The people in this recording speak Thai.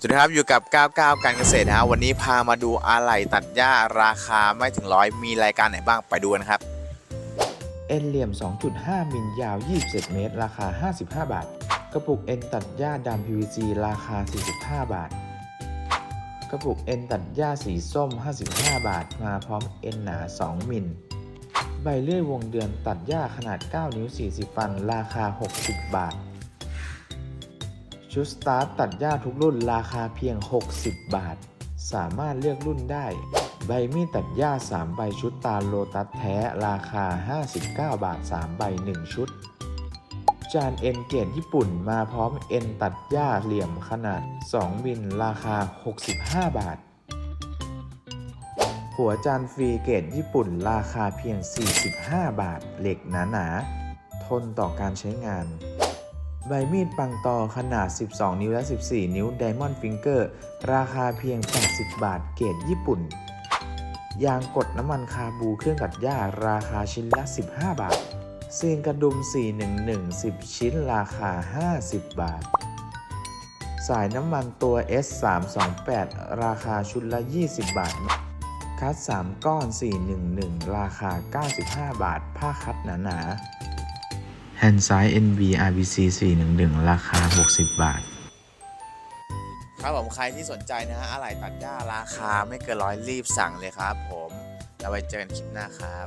สวัสดีครับ อยู่กับ 99 การเกษตรนะฮะวันนี้พามาดูอะไหล่ตัดหญ้าราคาไม่ถึงร้อยมีรายการไหนบ้างไปดูกันครับ เอ็นเหลี่ยม 2.5 มิลยาว 27 เมตร ราคา 55 บาท กระปุกเอ็นตัดหญ้าดำ PVC ราคา 45 บาท กระปุกเอ็นตัดหญ้าสีส้ม 55 บาท มาพร้อมเอ็นหนา 2 มิล ใบเลื่อยวงเดือนตัดหญ้าขนาด 9 นิ้ว 40 ฟัน ราคา 60 บาท ชุดสตาร์ทตัดหญ้าทุกรุ่นราคาเพียง 60 บาท สามารถเลือกรุ่นได้ ใบมีดตัดหญ้า 3 ใบชุดตาลโลตัสแท้ราคา 59 บาท 3 ใบ 1 ชุด จานเอ็นเกรดญี่ปุ่นมาพร้อมเอ็นตัดหญ้าเหลี่ยมขนาด 2 มิลราคา 65 บาท หัวจานฟรีเกรดญี่ปุ่นราคาเพียง 45 บาท เหล็กหนาๆทนต่อการใช้งาน ใบมีดปังตอขนาด 12 นิ้วและ 14 นิ้ว Diamond Finger ราคาเพียง 80 บาท เกรดญี่ปุ่น ยางกดน้ำมันคาบูเครื่องตัดหญ้า ราคาชิ้นละ 15 บาทซีนกระดุม 411 10 ชิ้นราคา 50 บาท สายน้ำมันตัว S328 ราคาชุดละ 20 บาท คัด 3 ก้อน 411 ราคา 95 บาท ผ้าคัดหนาๆ แฮนด์ซ้าย NB RBC 411 ราคา 60 บาท ครับผมใครที่สนใจนะฮะอะไหล่ตัดหญ้าราคาไม่เกินร้อยรีบสั่งเลยครับผม แล้วไว้เจอกันคลิปหน้าครับ